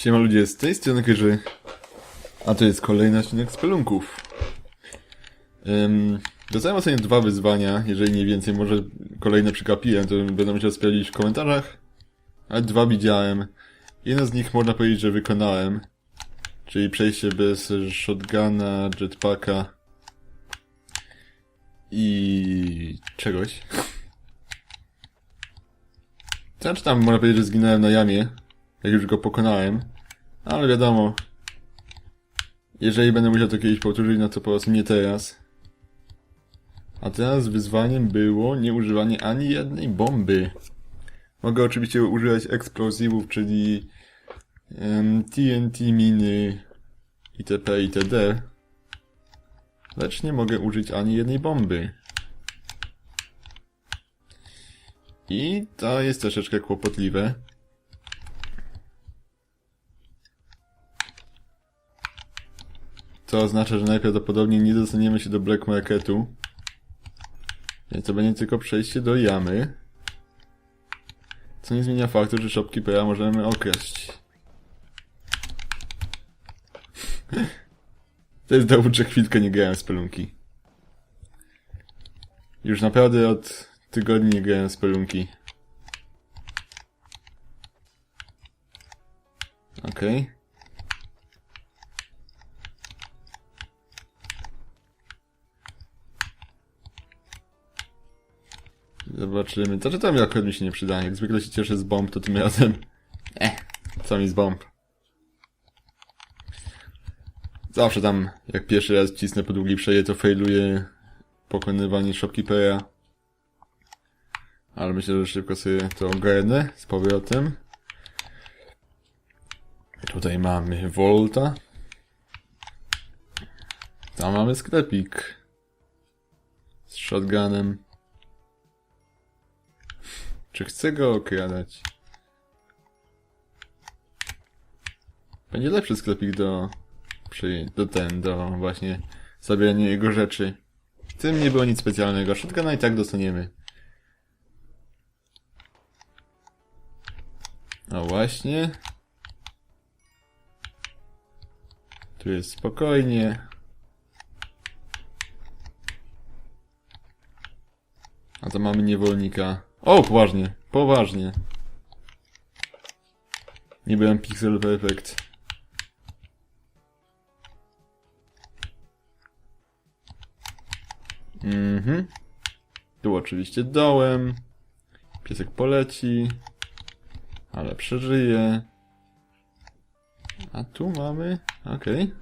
Siema ludzie, z tej strony Kyży. A to jest kolejny odcinek Spelunków. Um, dostałem ostatnio dwa wyzwania, jeżeli nie więcej, może kolejne przykapiłem, to będę musiał sprawdzić w komentarzach. Ale dwa widziałem. Jedno z nich można powiedzieć, że wykonałem. Czyli przejście bez shotguna, jetpacka i czegoś. Znaczy tam można powiedzieć, że zginąłem na jamie, jak już go pokonałem. Ale wiadomo, jeżeli będę musiał to kiedyś powtórzyć, no to po prostu nie teraz. A teraz wyzwaniem było nieużywanie ani jednej bomby. Mogę oczywiście używać eksplozywów, czyli em, TNT, miny, itp. itd. Lecz nie mogę użyć ani jednej bomby. I to jest troszeczkę kłopotliwe. To oznacza, że najprawdopodobniej nie dostaniemy się do Black Marketu. Więc to będzie tylko przejście do jamy. Co nie zmienia faktu, że shopkeepera możemy okraść. to jest dowód, że chwilkę nie grałem w spelunki. Już naprawdę od tygodni nie grałem w spelunki. Okej. Okay. Zobaczymy. To czy tam akurat mi się nie przyda. Jak zwykle się cieszę z bomb, to tym razem... Eh, co mi z bomb. Zawsze tam, jak pierwszy raz cisnę po długiej przeje, to failuję pokonywanie shopkeepera. Ale myślę, że szybko sobie to ogarnę z powrotem. Tutaj mamy Volta. Tam mamy sklepik. Z shotgunem. Czy chcę go okradać? Będzie lepszy sklepik do... Do ten, do właśnie zabierania jego rzeczy. W tym nie było nic specjalnego. Shotguna i tak dostaniemy. No właśnie. Tu jest spokojnie. A to mamy niewolnika. O, poważnie, poważnie. Nie byłem pixel perfect. Mhm. Tu oczywiście dołem. Piesek poleci. Ale przeżyje. A tu mamy... Okej. Okay.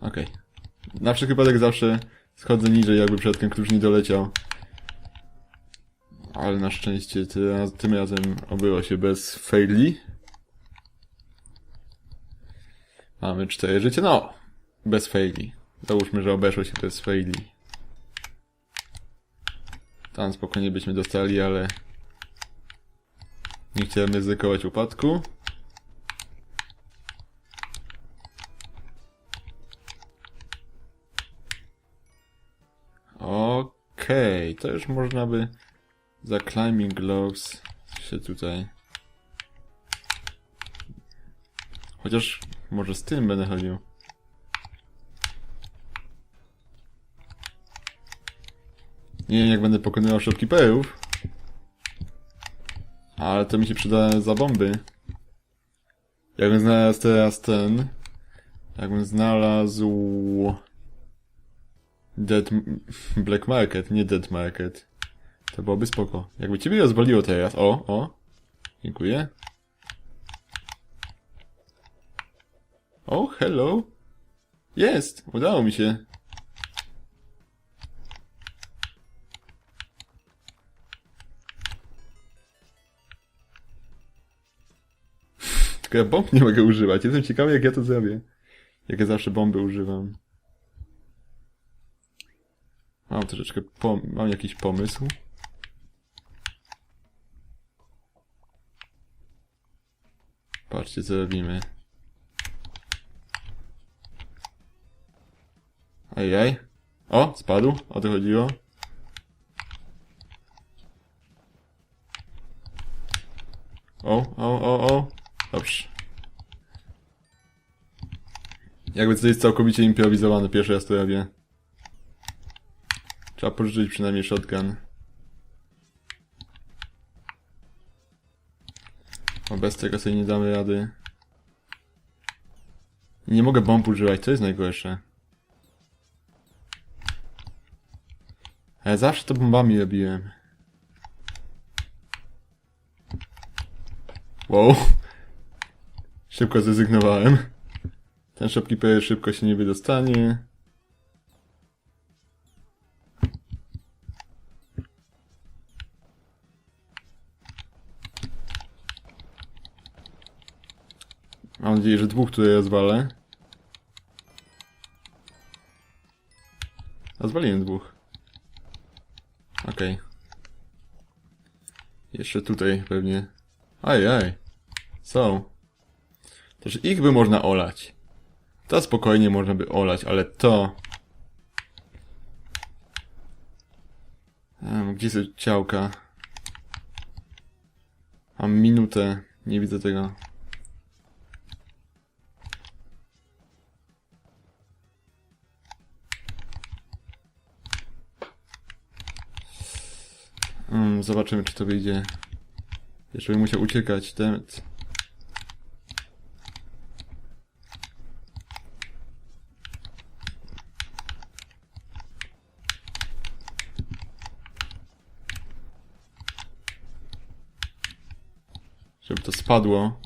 Okej. Okay. Na wszelki wypadek zawsze schodzę niżej, jakby przypadkiem ktoś nie doleciał. Ale na szczęście tym, razem obyło się bez faili. Mamy cztery życie, no, bez faili. Załóżmy, że obeszło się bez faili. Tam spokojnie byśmy dostali, ale nie chciałem ryzykować upadku. Okej, okay, to już można by za climbing gloves się tutaj... Chociaż może z tym będę chodził. Nie wiem jak będę pokonywał shopkeeperów. Ale to mi się przyda za bomby. Jakbym znalazł teraz ten... Jakbym znalazł... Dead... Black Market, nie Dead Market. To byłoby spoko. Jakby ciebie rozwaliło teraz. O, o. Dziękuję. O, hello. Jest! Udało mi się. Tylko ja bomb nie mogę używać. Jestem ciekawy, jak ja to zrobię. Jak ja zawsze bomby używam. Mam troszeczkę pom mam jakiś pomysł. Patrzcie co robimy. Ajaj. O, spadł. O to chodziło. O, o, o, o. Dobrze. Jakby to jest całkowicie improwizowane, pierwszy raz to robię. Trzeba pożyczyć przynajmniej shotgun. Bo bez tego sobie nie damy rady. Nie mogę bomb używać, to jest najgorsze. Ale zawsze to bombami robiłem. Wow. Szybko zrezygnowałem. Ten shopkeeper szybko się nie wydostanie. Mam nadzieję, że dwóch tutaj rozwalę. Rozwaliłem dwóch. Okej. Jeszcze tutaj pewnie. Aj, aj. Są. Też ich by można olać. To spokojnie można by olać, ale to... Um, gdzie są ciałka? Mam minutę. Nie widzę tego. Mm, zobaczymy, czy to wyjdzie. Jeszcze bym musiał uciekać. Demet. Żeby to spadło.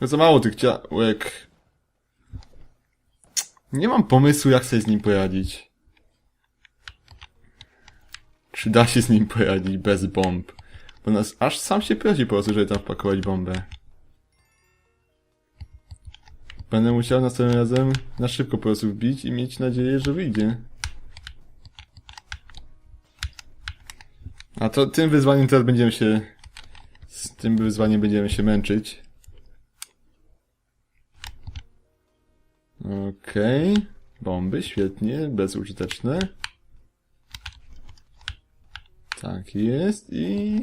No za mało tych ciałek. Nie mam pomysłu, jak sobie z nim poradzić. Czy da się z nim poradzić bez bomb? Bo nas aż sam się prosi po prostu, żeby tam wpakować bombę. Będę musiał następnym razem na szybko po prostu wbić i mieć nadzieję, że wyjdzie. A to tym wyzwaniem teraz będziemy się... Z tym wyzwaniem będziemy się męczyć. Okej. Bomby, świetnie, bezużyteczne. Tak jest i...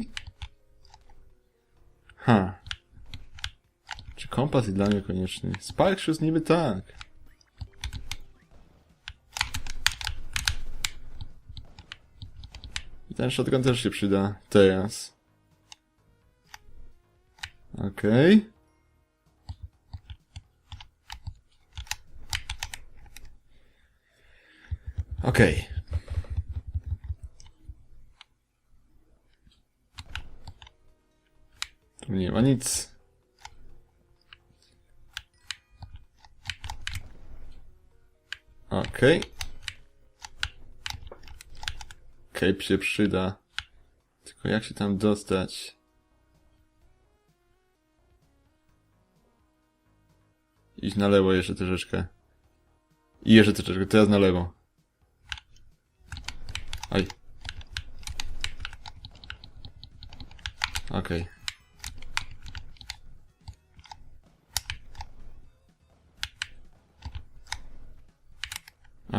Ha. Czy kompas jest dla mnie konieczny? Spark Shoes niby tak. I ten shotgun też się przyda. Teraz. Okej. Okej. Tu nie ma nic. Okej. Cape się przyda. Tylko jak się tam dostać? Iść na lewo jeszcze troszeczkę. I jeszcze troszeczkę, teraz na lewo. Aj. Okej.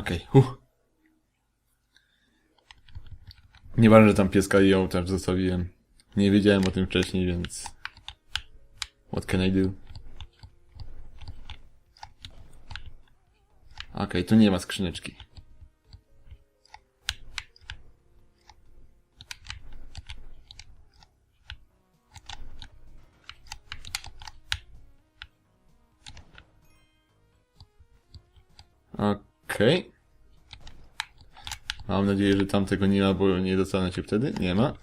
Okej, huh. Nieważne, że tam pieska i ją też zostawiłem. Nie wiedziałem o tym wcześniej, więc... What can I do? Okej, tu nie ma skrzyneczki. Okej. Mam nadzieję, że tam tego nie ma, bo nie dostanę się wtedy. Nie ma.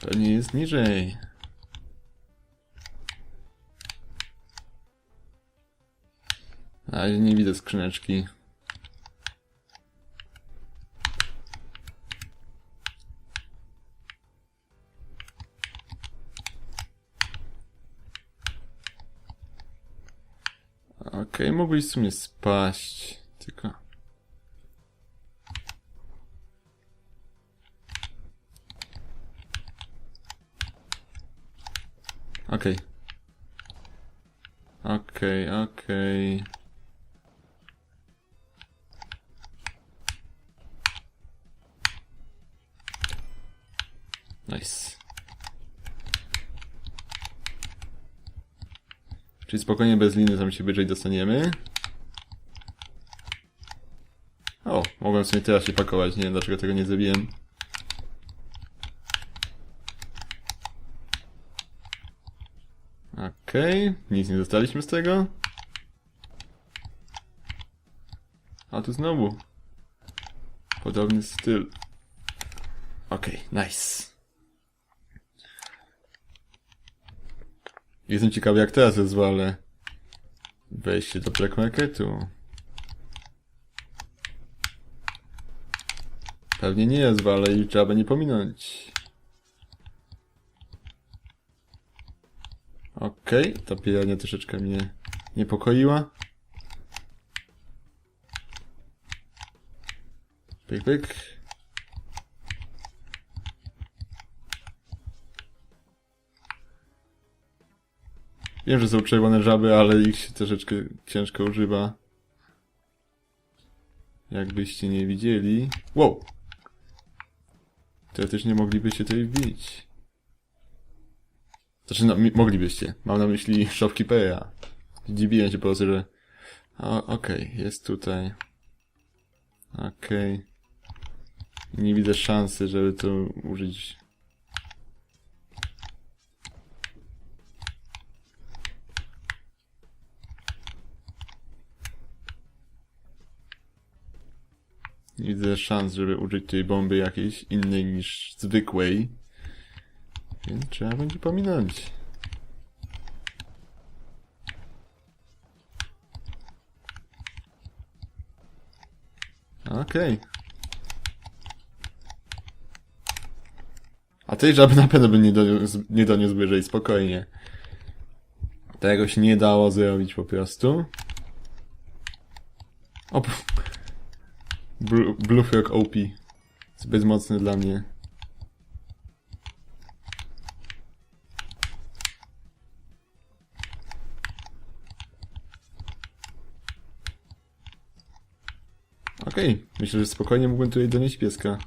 Pewnie jest niżej. Razie nie widzę skrzyneczki. Okej, mógłbyś w sumie spaść. Tylko... Okej. Okej, okej. Nice. Czyli spokojnie bez liny tam się wyżej dostaniemy. O, mogłem sobie teraz się pakować, nie wiem dlaczego tego nie zrobiłem. Okej, nic nie dostaliśmy z tego. A tu znowu. Podobny styl. Okej, nice. Jestem ciekawy jak teraz rozwalę wejście do Black Marketu. Pewnie nie rozwalę i trzeba będzie pominąć. Okej, ta pirania troszeczkę mnie niepokoiła. Pyk, pyk. Wiem, że są czerwone żaby, ale ich się troszeczkę ciężko używa. Jakbyście nie widzieli. Wow! Teoretycznie moglibyście tutaj wbić. Znaczy, no, moglibyście. Mam na myśli shopkeepera. Dziwiłem się po prostu, że... Okej, jest tutaj. Okej. Nie widzę szansy, żeby to użyć. Nie widzę szans, żeby użyć tej bomby jakiejś innej niż zwykłej. Więc trzeba będzie pominąć. Okej. A tej żaby na pewno by nie doniósł, nie doniósł wyżej, spokojnie. Tego się nie dało zrobić po prostu. O, p- Blu- Bluefrog OP. Zbyt mocny dla mnie. Okej, myślę, że spokojnie mógłbym tutaj donieść pieska.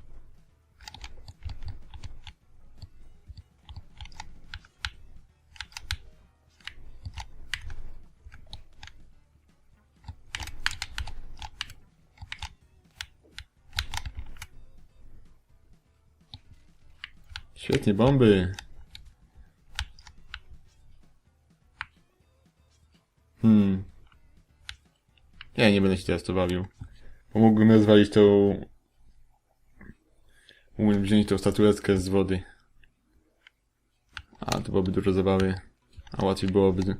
Świetnie, bomby. Hmm. Ja nie będę się teraz to bawił. Bo mógłbym rozwalić tą... Mógłbym wziąć tą statuetkę z wody. A, to byłoby dużo zabawy. A łatwiej byłoby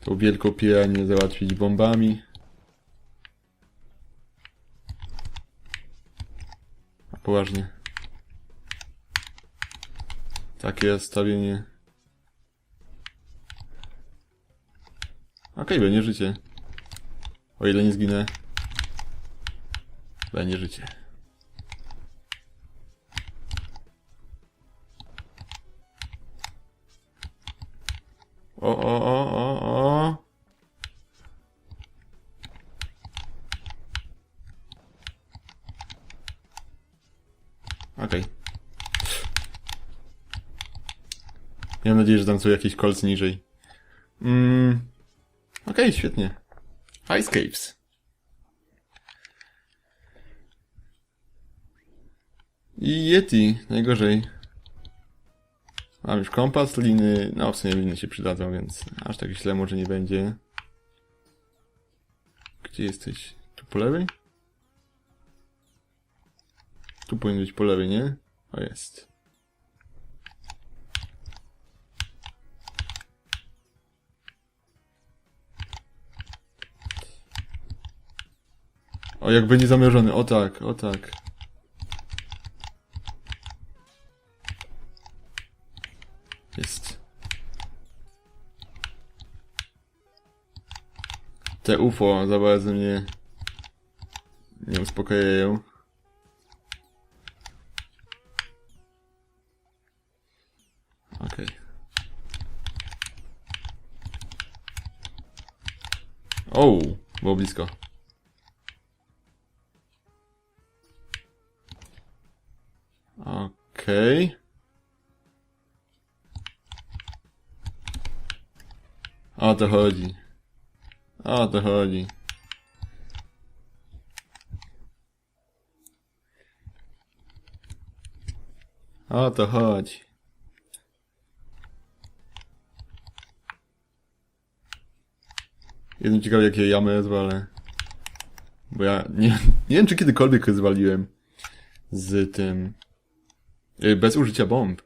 tą wielką piranię załatwić bombami. A poważnie. Takie stawienie. Okej, będzie życie. O ile nie zginę. Będzie życie. O, o, o, o, o. Okej. Mam nadzieję, że tam są jakieś kolce niżej. Mm. Okej, świetnie. Ice Caves. I Yeti, najgorzej. Mam już kompas, liny, no w sumie liny się przydadzą, więc aż tak źle może nie będzie. Gdzie jesteś? Tu po lewej? Tu powinien być po lewej, nie? O, jest. O, jak będzie zamierzony, o tak, o tak. Te UFO za bardzo mnie nie uspokajają. Okej. O, było blisko. Okej. O, O to chodzi. O to chodzi. O to chodzi. Jestem ciekawy jakie jamy zwalę. Bo ja nie, nie wiem czy kiedykolwiek zwaliłem. Z tym... y, Bez użycia bomb.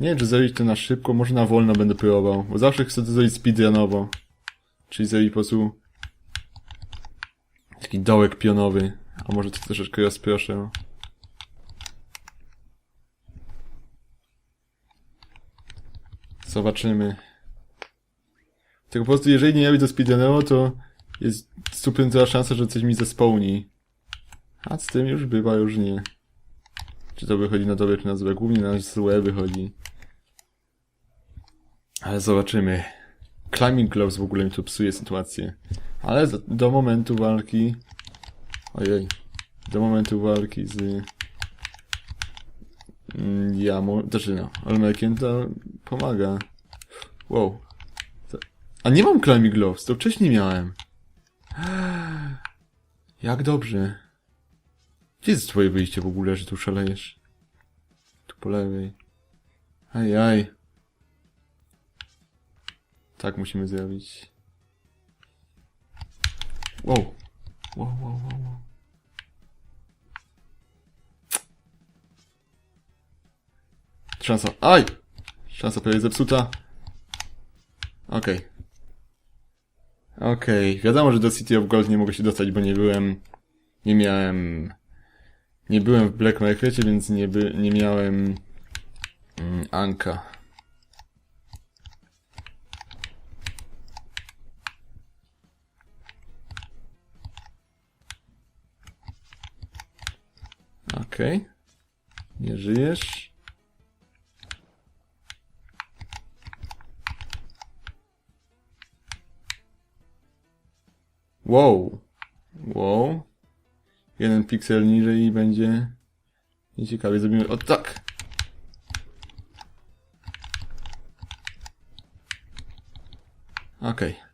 Nie wiem czy zrobić to na szybko, może na wolno będę próbował. Bo zawsze chcę to zrobić speedrunowo. Czyli zrobić po prostu... Taki dołek pionowy. A może to troszeczkę rozproszę. Zobaczymy. Tylko po prostu, jeżeli nie robię to speedrunowo, to jest stuprocentowa szansa, że coś mi zespełni. A z tym już bywa, już nie. Czy to wychodzi na dobre, czy na złe? Głównie na złe wychodzi. Ale zobaczymy. Climbing Gloves w ogóle mi tu psuje sytuację. Ale do momentu walki... Ojej. Do momentu walki z... Mm, Jamo... Znaczy no, Olmekiem to pomaga. Wow. A nie mam Climbing Gloves, to wcześniej miałem. Jak dobrze. Gdzie jest twoje wyjście w ogóle, że tu szalejesz? Tu po lewej. Ajaj. Tak musimy zrobić. Wow. Wow, wow, wow, wow. Szansa. Aj! Szansa prawie zepsuta. Okej. Okej. Wiadomo, że do City of Gold nie mogę się dostać, bo nie byłem... Nie miałem... Nie byłem w Black Markecie, więc nie, by, nie miałem... Mm, Anka. Okej. Nie żyjesz. Wow. Wow. Jeden piksel niżej i będzie nieciekawie. Zrobimy... O tak! Okej.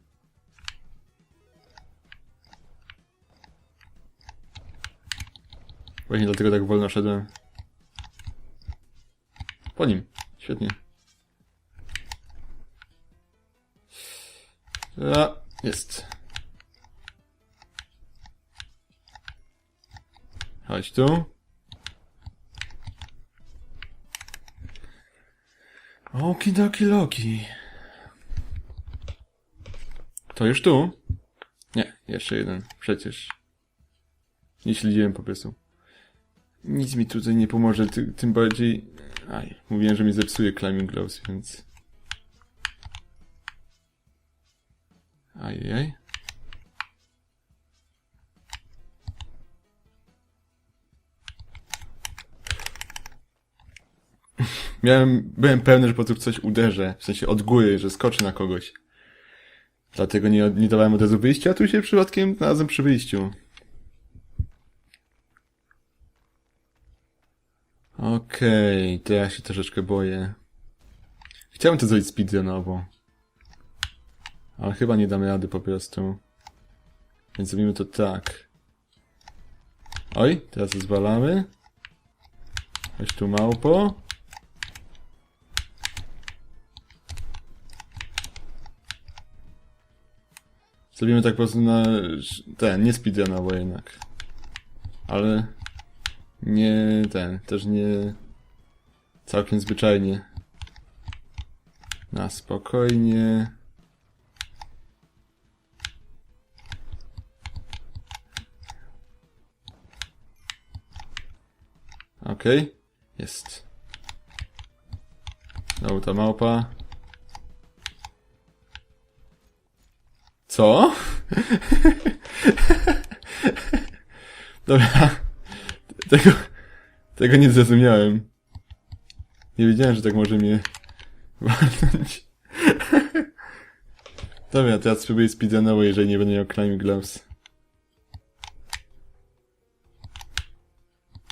Właśnie dlatego tak wolno szedłem. Po nim. Świetnie. A, jest. Chodź tu. Okidoki Loki. To już tu? Nie, jeszcze jeden. Przecież. Nie śledziłem po prostu. Nic mi tutaj nie pomoże, ty, tym bardziej... Aj, mówiłem, że mi zepsuje Climbing Gloves, więc... Ajaj. Miałem, byłem pewny, że po prostu coś uderzę, w sensie od góry, że skoczy na kogoś. Dlatego nie, nie dawałem od razu wyjścia, a tu się przypadkiem znalazłem przy wyjściu. Okej, to ja się troszeczkę boję. Chciałem to zrobić speedrunowo. Ale chyba nie damy rady po prostu. Więc zrobimy to tak. Oj, teraz zwalamy. Chodź tu małpo. Zrobimy tak po prostu na... ten, nie speedrunowo jednak. Ale... Nie ten, też nie... Całkiem zwyczajnie. Na spokojnie. Okej, jest. Znowu ta małpa. Co? Dobra. Tego, tego nie zrozumiałem. Nie wiedziałem, że tak może mnie walnąć. Dobra, teraz spróbuję speedrunowo, jeżeli nie będę miał climbing gloves.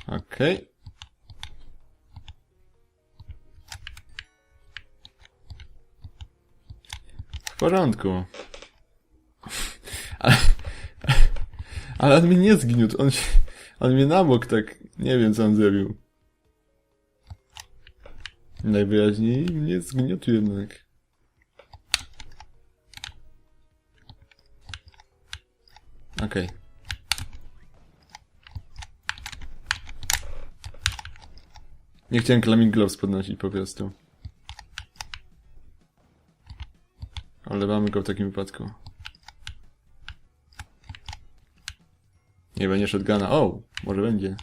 Okej. porządku. Ale, ale on mi nie zgniótł, on, się, on mnie na bok tak, nie wiem co on zrobił. Najwyraźniej mnie zgniótł jednak. Okej. Nie chciałem Climbing Gloves podnosić po prostu. Ale mamy go w takim wypadku. Nie będzie shotguna. O, może będzie.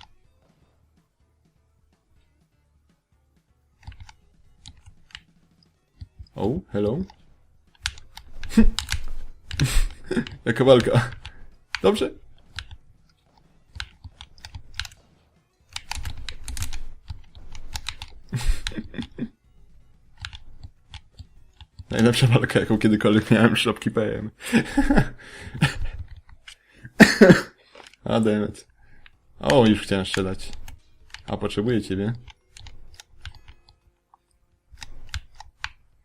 O, hello. Jaka walka. Dobrze? Najlepsza walka, jaką kiedykolwiek miałem z shopkeeperem. A dammit. O, już chciałem strzelać. A potrzebuję ciebie.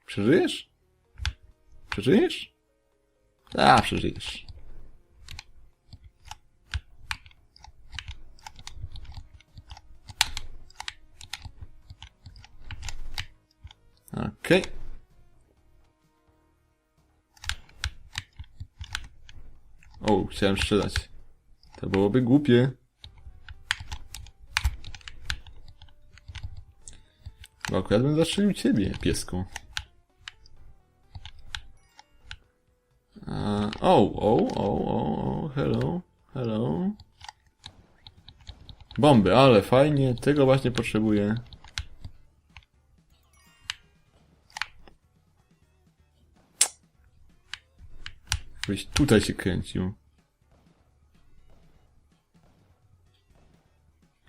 Przeżyjesz? Przeżyjesz? A, przeżyjesz. Okej. O, chciałem strzelać. To byłoby głupie. Bo akurat bym zastrzelił ciebie, piesku. A, O, o, o, o, o, hello, hello. Bomby, ale fajnie, tego właśnie potrzebuję. Jakbyś tutaj się kręcił.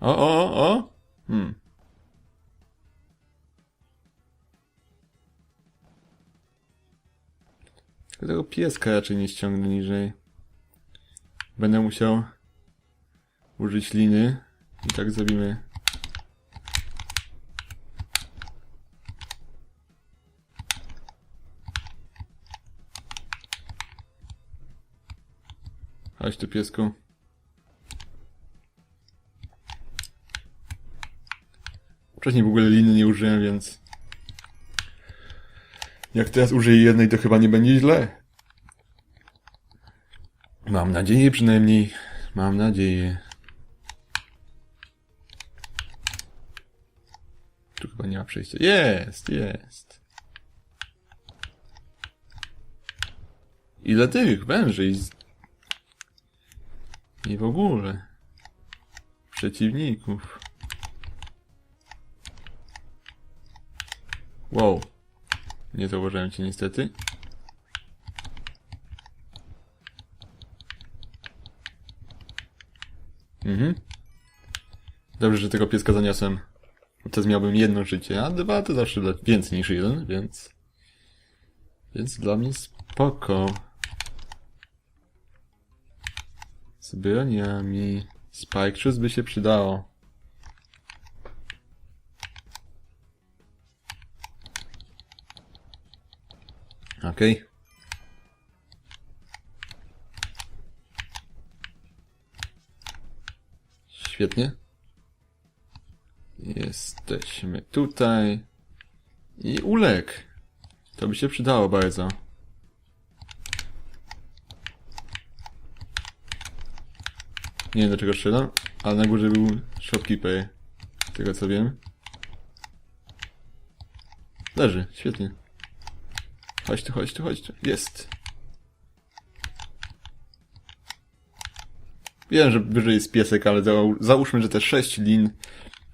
O, o, o! Hmm. Tego pieska raczej nie ściągnę niżej. Będę musiał użyć liny i tak zrobimy. Chodź tu piesku. Wcześniej w ogóle liny nie użyłem, więc... Jak teraz użyję jednej, to chyba nie będzie źle. Mam nadzieję przynajmniej. Mam nadzieję. Tu chyba nie ma przejścia. Jest, jest. Ile tych węży z... I w ogóle. Przeciwników. Wow. Nie zauważyłem cię niestety. Mhm. Dobrze, że tego pieska zaniosłem. Teraz miałbym jedno życie, a dwa to zawsze więcej niż jeden, więc... Więc dla mnie spoko. Z broniami. Spike Shoes by się przydało. Okej. Świetnie. Jesteśmy tutaj. I ulek. To by się przydało bardzo. Nie wiem dlaczego strzelam, ale na górze był shopkeeper. Z tego co wiem. Leży, świetnie. Chodź tu, chodź tu, chodź tu. Jest. Wiem, że wyżej jest piesek, ale zał załóżmy, że te sześć lin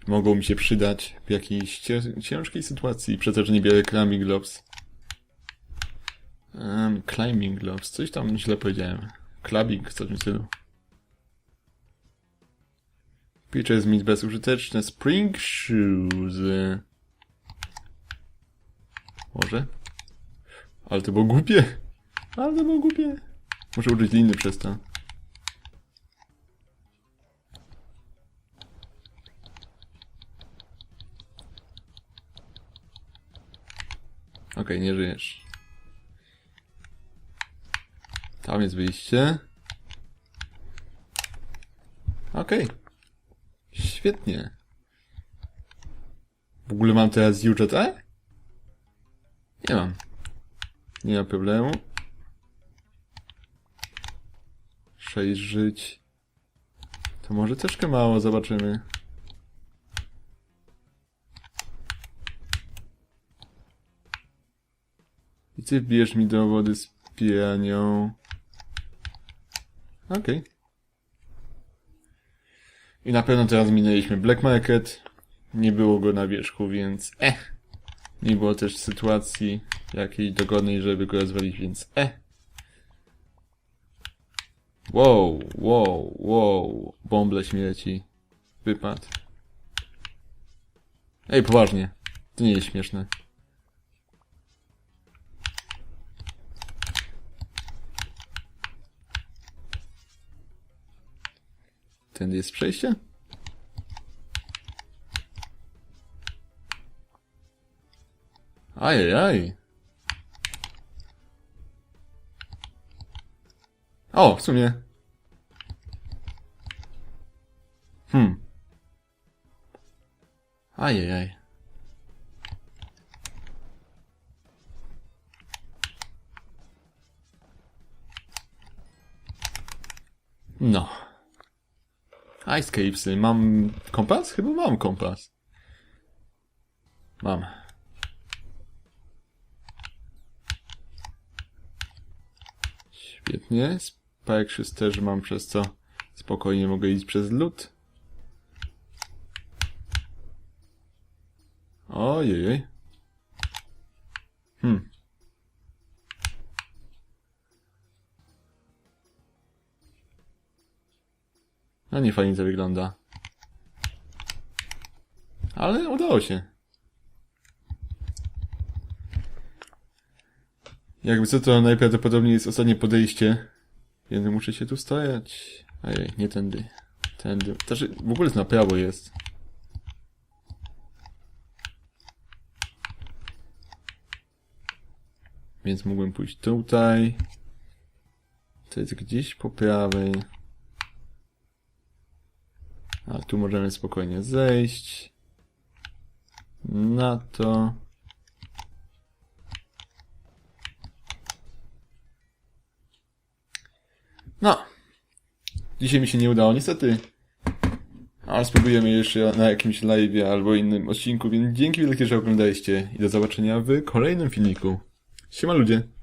mogą mi się przydać w jakiejś ciężkiej sytuacji. Przecież nie biorę climbing gloves. Um, climbing gloves. Coś tam źle powiedziałem. Clubbing, coś w tym stylu. Jest mi bezużyteczne. Spring shoes. Może? Ale to było głupie. Ale to było głupie. Muszę użyć liny przez to. Okej, nie żyjesz. Tam jest wyjście. Okej. Świetnie. W ogóle mam teraz UJT? Nie mam. Nie ma problemu. Żyć. To może troszkę mało, zobaczymy. I ty wbijesz mi do wody z pianią. Okej. I na pewno teraz minęliśmy Black Market. Nie było go na wierzchu, więc eh. Nie było też sytuacji jakiej dogodnej, żeby go rozwalić, więc eh. Wow, wow, wow. Bąble śmierci. Wypad. Ej, poważnie. To nie jest śmieszne. Tędy jest przejście? Ajajaj. O, w sumie. Hmm. Ajajaj. No. Ice Capesy. Mam kompas? Chyba mam kompas. Mam. Świetnie. Spikeshiz też mam, przez co spokojnie mogę iść przez lód. Ojej. Hmm. No nie fajnie to wygląda. Ale udało się. Jakby co to najprawdopodobniej jest ostatnie podejście. Więc muszę się tu stajać. Ej, nie tędy. Tędy. Znaczy, w ogóle na prawo jest. Więc mógłbym pójść tutaj. To jest gdzieś po prawej. A tu możemy spokojnie zejść. Na to. No. Dzisiaj mi się nie udało, niestety. Ale spróbujemy jeszcze na jakimś live albo innym odcinku, więc dzięki wielkie, że oglądaliście i do zobaczenia w kolejnym filmiku. Siema ludzie.